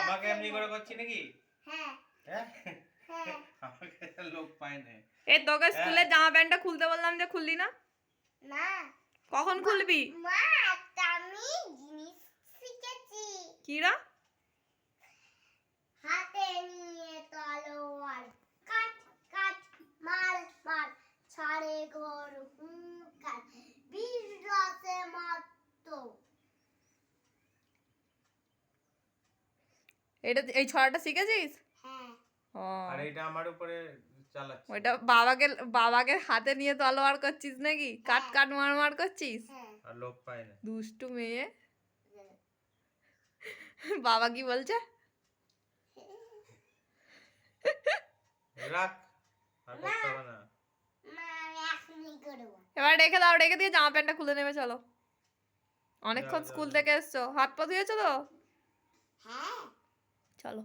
আমাকে এমনি করে করছি নাকি? হ্যাঁ। হ্যাঁ? হ্যাঁ। আমাকে লোক পায় না। এ তোকে স্কুলে জামা প্যান্টটা খুলতে বললাম যে খুললি না? না কখন খুলবি? মা আমি জিনিস শিখেছি। কিরা হাতে নিয়ে তলোয়ার কাট কাট মার মার ছাড়ে ঘর হুঙ্কার বীর রসে মত্ত এটা এই ছড়াটা শিখেছিস? হ্যাঁ। আর এটা আমার উপরে চালাচ্ছে। ওইটা বাবাকে বাবাকে হাতে নিয়ে তলোয়ার করছিস নাকি? কাট কাট মার মার করছিস? হ্যাঁ। আর লোক পায় না। দুষ্টু মেয়ে। বাবা কি বলছে? রাখ। আর করতে হবে না। মা আমি এখনই করব। এবার রেখে দাও রেখে দিয়ে জামা প্যান্টটা খুলে নেবে চলো। অনেকক্ষণ স্কুল থেকে এসছো। হাত পা ধুয়েছো তো? ચાલો